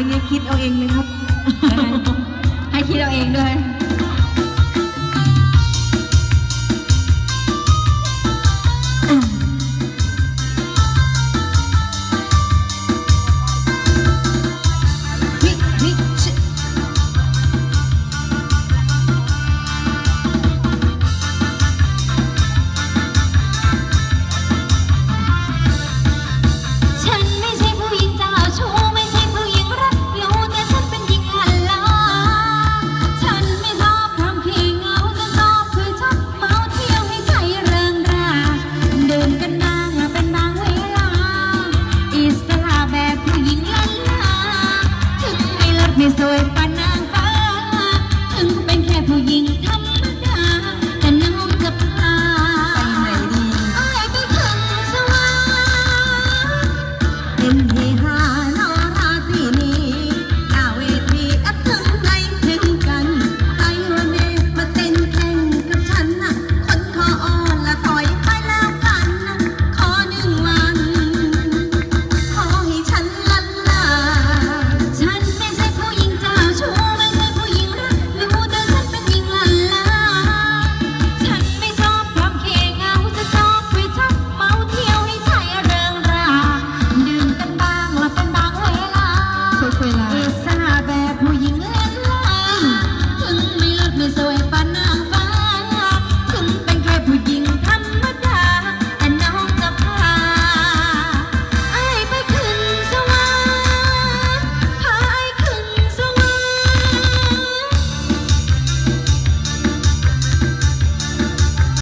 รือเรียคิดเอาเองเลยครับ ให้คิดเอาเองด้วยอะ ไม่สวยปานนางฟ้า ถึงเป็นแค่ผู้หญิงธรรม